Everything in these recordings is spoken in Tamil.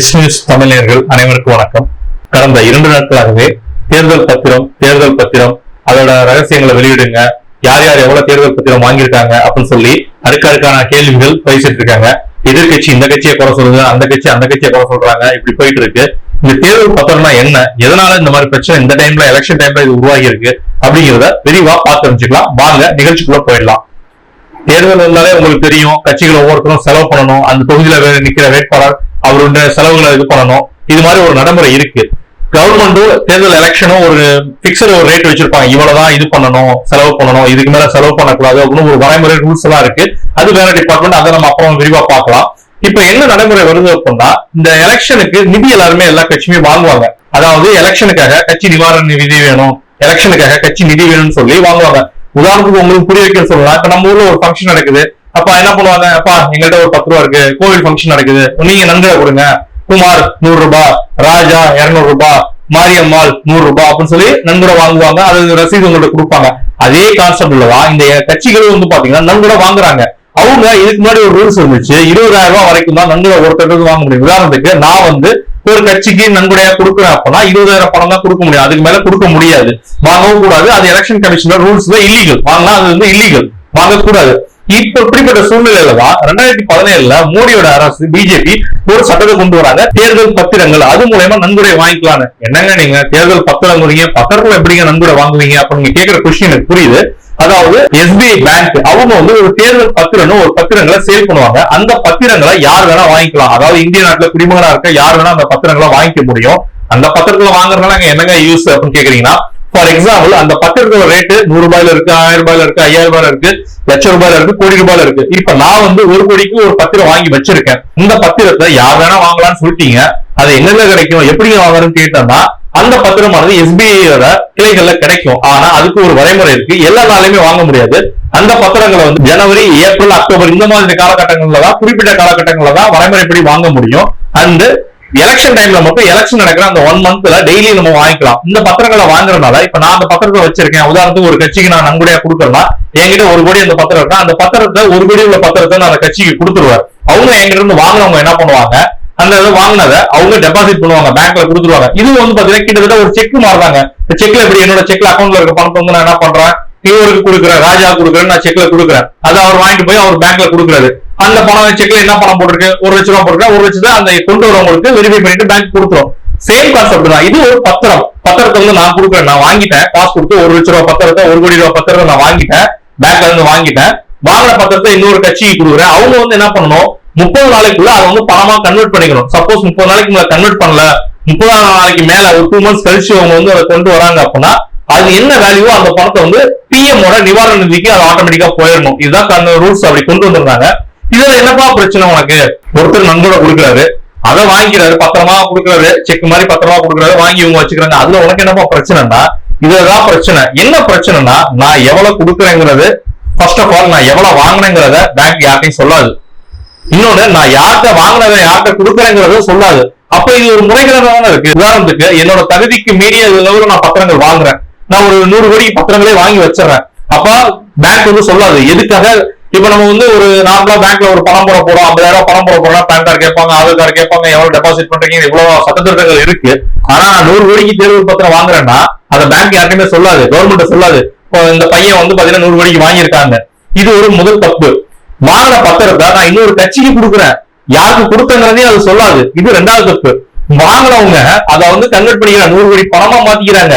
எஸ் நியூஸ் தமிழர்கள் அனைவருக்கும் வணக்கம். கடந்த இரண்டு நாட்களாகவே தேர்தல் பத்திரம் தேர்தல் பத்திரம் அதோட ரகசியங்களை வெளியிடுங்க. யார் யார் எவ்வளவு தேர்தல் பத்திரம் வாங்கியிருக்காங்க அப்படின்னு சொல்லி அடுக்கடுக்கான கேள்விகள் பேசிட்டு இருக்காங்க. எதிர்கட்சி இந்த கட்சியை குறை சொல்லுங்க அந்த கட்சி அந்த கட்சியை குறை சொல்றாங்க. இப்படி போயிட்டு இருக்கு. இந்த தேர்தல் பத்திரம்னா என்ன? எதனால இந்த மாதிரி பிரச்சனை இந்த டைம்ல எலெக்ஷன் டைம்ல இது உருவாகி இருக்கு? அப்படிங்கிறத விரிவா பார்த்து தெரிஞ்சுக்கலாம். வாங்க நிகழ்ச்சிக்குள்ள போயிடலாம். தேர்தல் இருந்தாலே உங்களுக்கு தெரியும் கட்சிகள் ஒவ்வொருத்தரும் செலவு பண்ணணும். அந்த தொகுதியில நிக்கிற வேட்பாளர் அவருடைய செலவுகளை இது பண்ணணும். இது மாதிரி ஒரு நடைமுறை இருக்கு. கவர்மெண்ட்டும் தேர்தல் எலெக்ஷனும் ஒரு பிக்சர் ஒரு ரேட் வச்சிருப்பாங்க. இவ்வளவுதான் இது பண்ணணும் செலவு பண்ணணும் இதுக்கு மேல செலவு பண்ணக்கூடாது அப்படின்னு ஒரு வரைமுறை ரூல்ஸ் எல்லாம் இருக்கு. அது வேற டிபார்ட்மெண்ட் அதை நம்ம அப்புறம் விரிவா பார்க்கலாம். இப்ப என்ன நடைமுறை வருது அப்படின்னா இந்த எலெக்ஷனுக்கு நிதி எல்லாருமே எல்லா கட்சியுமே வாங்குவாங்க. அதாவது எலெக்ஷனுக்காக கட்சி நிவாரண நிதி வேணும். எலெக்ஷனுக்காக கட்சி நிதி வேணும்னு சொல்லி வாங்குவாங்க. உதாரணத்துக்கு உங்களுக்கு புரிய வைக்க சொல்லலாம் இப்ப நம்ம ஊர்ல ஒரு ஃபங்க்ஷன் நடக்குது. அப்ப என்ன பண்ணுவாங்க? அப்பா எங்கள்கிட்ட ஒரு பத்து ரூபா இருக்கு. கோவில் ஃபங்க்ஷன் நடக்குது. நீங்க நன்றியா கொடுங்க. குமார் நூறு ரூபாய் ராஜா இருநூறு ரூபாய் மாரியம்மாள் நூறு ரூபாய் அப்படின்னு சொல்லி நன்கொடை வாங்குவாங்க. அது ரசீது உங்கள்ட்ட கொடுப்பாங்க. அதே கான்செப்ட் தான் இந்த கட்சிகள் வந்து பாத்தீங்கன்னா நன்கொடை வாங்குறாங்க. அவங்க இதுக்கு முன்னாடி ஒரு ரூல்ஸ் இருந்துச்சு. இருபதாயிரம் ரூபாய் வரைக்கும் தான் நன்கொடை ஒருத்தருக்கு வாங்க முடியும். உதாரணத்துக்கு நான் வந்து ஒரு கட்சிக்கு நன்கொடையா கொடுக்குறேன் அப்படின்னா இருபதாயிரம் பணம் தான் கொடுக்க முடியும். அதுக்கு மேல கொடுக்க முடியாது. வாங்கவும் கூடாது. அது எலெக்ஷன் கமிஷனர் ரூல்ஸ்ல இல்லீகல் வாங்கினா அது வந்து இல்லீகல் வாங்கக்கூடாது. இப்ப இப்படிப்பட்ட சூழ்நிலையில தான் ரெண்டாயிரத்தி பதினேழுல மோடியோட அரசு பிஜேபி ஒரு சட்டத்தை கொண்டு வராங்க. தேர்தல் பத்திரங்கள் அது மூலயமா நன்கொடை வாங்கிக்கலாம்னு. என்னங்க நீங்க? தேர்தல் பத்திரம் கொடுங்க பத்திரத்துல எப்படிங்க நன்கொடை வாங்குவீங்க? அப்படின்னு கேட்கிற கொஸ்டின் எனக்கு புரியுது. அதாவது எஸ்பிஐ பேங்க் அவங்க வந்து ஒரு தேர்தல் பத்திரம்னு ஒரு பத்திரங்களை சேல் பண்ணுவாங்க. அந்த பத்திரங்களை யார் வேணா வாங்கிக்கலாம். அதாவது இந்திய நாட்டுல குடிமகனா இருக்க யார் வேணா அந்த பத்திரங்களை வாங்கிக்க முடியும். அந்த பத்திரத்துல வாங்குறதுனால என்னங்க யூஸ் அப்படின்னு கேக்குறீங்கன்னா ஃபார் எக்ஸாம்பிள் அந்த பத்திரத்தோட ரேட்டு நூறு ரூபாயில இருக்கு ஆயிரம் ரூபாயில இருக்கு ஐயாயிரம் ரூபாயில இருக்கு லட்சம் ரூபாயில இருக்கு கோடி ரூபாயில இருக்கு. இப்ப நான் வந்து ஒரு கோடிக்கு ஒரு பத்திரம் வாங்கி வச்சிருக்கேன். இந்த பத்திரத்தை யார் வேணா வாங்கலாம்னு சொல்லிட்டீங்க. அது எங்கெங்க கிடைக்கும் எப்படிங்க வாங்கணும்னு கேட்டோம்னா அந்த பத்திரமானது எஸ்பிஐயோட கிளைகள்ல கிடைக்கும். ஆனா அதுக்கு ஒரு வரைமுறை இருக்கு. எல்லா நாளையுமே வாங்க முடியாது. அந்த பத்திரங்களை வந்து ஜனவரி ஏப்ரல் அக்டோபர் இந்த மாதிரி காலகட்டங்கள்ல தான் குறிப்பிட்ட காலகட்டங்கள்ல தான் வரைமுறைப்படி வாங்க முடியும். அண்ட் எலெக்ஷன் டைம்ல மட்டும் எலெக்ஷன் நடக்கிற அந்த ஒன் மந்த்ல டெய்லி நம்ம வாங்கிக்கலாம். இந்த பத்திரங்களை வாங்குறதுனால இப்ப நான் அந்த பத்திரத்தை வச்சிருக்கேன். உதாரணத்துக்கு ஒரு கட்சிக்கு நான் நன்கொடையா கொடுக்கறேன்னா என்கிட்ட ஒரு கோடி அந்த பத்திரம் இருக்கா? அந்த பத்திரத்தை ஒரு கோடி உள்ள பத்திரத்தை நான் அந்த கட்சிக்கு கொடுத்துருவாரு அவங்க என்கிட்ட இருந்து வாங்குறவங்க என்ன பண்ணுவாங்க? அந்த இதை வாங்கினதை அவங்க டெபாசிட் பண்ணுவாங்க பேங்க்ல கொடுத்துருவாங்க. இது வந்து பாத்தீங்கன்னா கிட்டத்தட்ட ஒரு செக் மாறுறாங்க இந்த செக்ல எப்படி என்னோட செக்ல அக்கௌண்ட்ல இருக்க பணத்தை வந்து நான் என்ன பண்றேன்? இவருக்கு கொடுக்குற ராஜா கொடுக்குறேன்னு நான் செக்ல கொடுக்குறேன். அதை அவர் வாங்கிட்டு போய் அவர் பேங்க்ல கொடுக்குறாரு. அந்த பணம் செக்ல என்ன பணம் போட்டிருக்கு? ஒரு லட்ச ரூபா போட்டிருக்கேன் ஒரு லட்சத்தை அந்த கொண்டு வரவங்களுக்கு வெரிஃபை பண்ணிட்டு பேங்க் கொடுத்துரும். சேம் கான்செப்ட் தான். இது ஒரு பத்திரம். பத்திரத்தை வந்து நான் கொடுக்குறேன். நான் வாங்கிட்டேன். காசு கொடுத்து ஒரு லட்ச ரூபா பத்திரத்தை ஒரு கோடி ரூபா பத்திரத்தை நான் வாங்கிட்டேன். பேங்க்ல இருந்து வாங்கிட்டேன். வாங்கின பத்திரத்தை இன்னொரு கட்சிக்கு கொடுக்குறேன். அவங்க வந்து என்ன பண்ணணும்? முப்பது நாளைக்குள்ள அதை வந்து பணமா கன்வெர்ட் பண்ணிக்கணும். சப்போஸ் முப்பது நாளைக்கு மேல கன்வெர்ட் பண்ணல. முப்பதாம் நாளைக்கு மேல ஒரு டூ மந்த்ஸ் கழிச்சு அவங்க வந்து அதை கொண்டு வராங்க அப்படின்னா அது என்ன வேல்யூவோ அந்த பணத்தை வந்து பிஎம் ஓட நிவாரண நிதிக்கு அது ஆட்டோமேட்டிக்கா போயிடணும். இதுதான் ரூல்ஸ் அப்படி கொண்டு வந்திருந்தாங்க. இதுல என்னப்பா பிரச்சனை உனக்கு? ஒருத்தர் நன்கொடை கொடுக்குறாரு. அதை வாங்கிக்கிறாரு பத்திரமா கொடுக்குறாரு செக் மாதிரி பத்திரமா கொடுக்குறாரு வாங்கி இவங்க வச்சுக்கிறாங்க. அதுல உனக்கு என்னப்பா பிரச்சனைனா இதுதான் பிரச்சனை. என்ன பிரச்சனைனா நான் எவ்வளவு கொடுக்குறேங்கிறது ஃபர்ஸ்ட் ஆஃப் ஆல் நான் எவ்வளவு வாங்கினேங்கிறத பேங்க் யார்ட்டையும் சொல்லாது. இன்னொன்னு நான் யார்கிட்ட வாங்கினதை யார்கிட்ட கொடுக்குறேங்கிறத சொல்லாது. அப்ப இது ஒரு முறைகிறதான இருக்கு. உதாரணத்துக்கு என்னோட தகுதிக்கு மீறிய அளவுல நான் பத்திரங்கள் வாங்குறேன். நான் ஒரு நூறு கோடிக்கு பத்திரங்களே வாங்கி வச்சிடறேன். அப்ப பேங்க் வந்து சொல்லாது. எதுக்காக? இப்ப நம்ம வந்து ஒரு நார்மலா பேங்க்ல ஒரு பணம் போட போறோம் ஐம்பதாயிரம் பணம் போட போறோம் பேன் கார்டு கேட்பாங்க ஆதார் கார்டு கேட்பாங்க எவ்வளவு டெபாசிட் பண்றீங்க இவ்வளவு சட்டத்திட்டங்கள் இருக்கு. ஆனா நான் நூறு கோடிக்கு தேர்வு பத்திரம் வாங்குறேன்னா அந்த பேங்க் யாருக்குமே சொல்லாது கவர்மெண்ட் சொல்லாது. இப்போ இந்த பையன் வந்து பாத்தீங்கன்னா நூறு கோடிக்கு வாங்கியிருக்காங்க. இது ஒரு முதல் தப்பு. வாங்கின பத்திரத்தை நான் இன்னொரு கட்சிக்கு கொடுக்குறேன். யாருக்கு கொடுத்தங்கிறதே அது சொல்லாது. இது ரெண்டாவது தப்பு. வாங்கினவங்க அதை வந்து கன்வெர்ட் பண்ணிக்கிறாங்க. நூறு கோடி பணமா மாத்திக்கிறாங்க.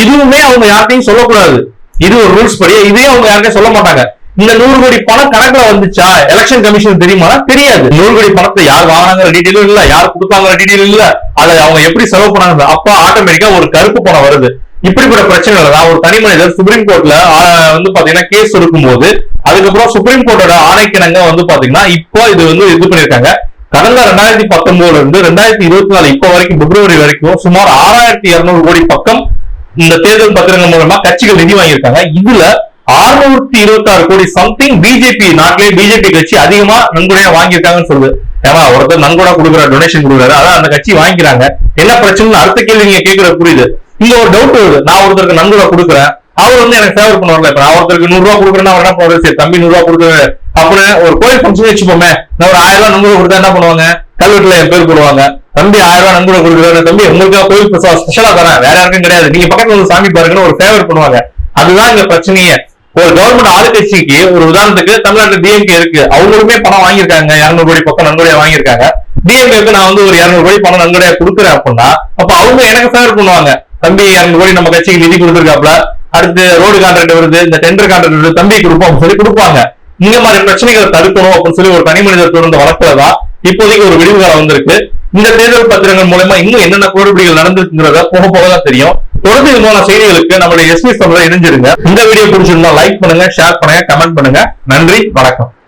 இதுவுமே அவங்க யார்கிட்டையும் சொல்லக்கூடாது. இது ஒரு ரூல்ஸ் படி இதே அவங்க யார்ட்டையும் சொல்ல மாட்டாங்க. இந்த நூறு கோடி பணம் கணக்குல வந்துச்சா? எலெக்ஷன் கமிஷன் தெரியுமா தெரியாது. நூறு கோடி பணத்தை யார் வாங்கினாங்கிற டீட்டெயிலும் இல்ல. யார் கொடுத்தாங்கிற டீட்டெயில் இல்ல. அதை அவங்க எப்படி செலவு பண்ணாங்க? அப்ப ஆட்டோமேட்டிக்கா ஒரு கருப்பு பணம் வருது. இப்படிப்பட்ட பிரச்சனைகள். தான் ஒரு தனி மனிதர் சுப்ரீம் கோர்ட்ல வந்து பாத்தீங்கன்னா கேஸ் இருக்கும் போது அதுக்கப்புறம் சுப்ரீம் கோர்ட்டோட ஆணைக்கிணங்க வந்து பாத்தீங்கன்னா இப்போ இது வந்து இது பண்ணிருக்காங்க. கடந்த ரெண்டாயிரத்தி பத்தொன்பதுல இருந்து ரெண்டாயிரத்தி இருபத்தி நாலு இப்போ வரைக்கும் பிப்ரவரி வரைக்கும் சுமார் ஆறாயிரத்தி இருநூறு கோடி பக்கம் இந்த தேர்தல் பத்திரங்கள் மூலமா கட்சிகள் நிதி வாங்கியிருக்காங்க. இதுல அறுநூத்தி இருபத்தி ஆறு கோடி சம்திங் பிஜேபி நாட்டிலே பிஜேபி கட்சி அதிகமா நன்கொடையா வாங்கியிருக்காங்கன்னு சொல்லுது. ஏமா ஒருத்தர் நன்கொடா கொடுக்குற டொனேஷன் கொடுக்குறாரு அதான் அந்த கட்சி வாங்கிக்கிறாங்க. என்ன பிரச்சனை அடுத்த கேள்வி நீங்க கேட்கறது புரியுது. இங்க ஒரு டவுட் வருது. நான் ஒருத்தருக்கு நன்கொடா கொடுக்குறேன் அவர் வந்து எனக்கு ஃபேவர் பண்ணுவார்ல இப்ப நான் ஒருத்தருக்கு நூறு ரூபா கொடுக்குறேன்னா அவர் என்ன பண்ணுவாரு? சரி தம்பி நூறு ரூபா கொடுக்குறேன் அப்படின்னு ஒரு கோயில் ஃபங்க்ஷன் வச்சுப்போமே நான் ஒரு ஆயிரம் ரூபாய் நூறு கொடுத்தா என்ன பண்ணுவாங்க? கல்வெட்டுல என் பேர் போடுவாங்க. தம்பி ஆயிரம் ரூபாய் நன்கொடை கொடுக்குறாரு. தம்பி உங்களுக்காக கோயில் பிரசாதம் ஸ்பெஷலா தரேன். வேற யாருக்கும் கிடையாது. நீங்க பக்கத்துல வந்து சாமி பாருங்கன்னு ஒரு ஃபேவர் பண்ணுவாங்க. அதுதான் இந்த பிரச்சனையே. ஒரு கவர்மெண்ட் ஆளுங்கட்சிக்கு ஒரு உதாரணத்துக்கு தமிழ்நாட்டு டிஎம்கே இருக்கு. அவங்களுமே பணம் வாங்கியிருக்காங்க. இருநூறு கோடி பக்கம் நன்கொடையா வாங்கியிருக்காங்க. டிஎம்கேக்கு நான் வந்து ஒரு இருநூறு கோடி பணம் நன்கொடையா கொடுக்குறேன் அப்படின்னா அப்ப அவங்க எனக்கு ஃபேவர் பண்ணுவாங்க. தம்பி இரநூறு கோடி நம்ம கட்சிக்கு நிதி கொடுத்துருக்காப்ல அடுத்து ரோடு கான்ட்ராக்ட் வருது. இந்த டெண்டர் கான்ட்ராக்ட் வருது. தம்பி கொடுப்போம் சொல்லி கொடுப்பாங்க. இந்த மாதிரி பிரச்சனைகளை தடுக்கணும் அப்படின்னு சொல்லி ஒரு தனி மனிதர் தொடர்ந்த வளர்க்கிறதா இப்போதைக்கு ஒரு விடிவு காலம் வந்திருக்கு. இந்த தேர்தல் பத்திரங்கள் மூலமா இன்னும் என்னென்ன குளறுபடிகள் நடந்திருக்குங்கிறத போக போக தான் தெரியும். தொடர்ந்து இதுமான செய்திகளுக்கு நம்மளுடைய எஸ்பி சொல்ல இணைஞ்சிருங்க. இந்த வீடியோ பிடிச்சிருந்தா லைக் பண்ணுங்க ஷேர் பண்ணுங்க கமெண்ட் பண்ணுங்க. நன்றி வணக்கம்.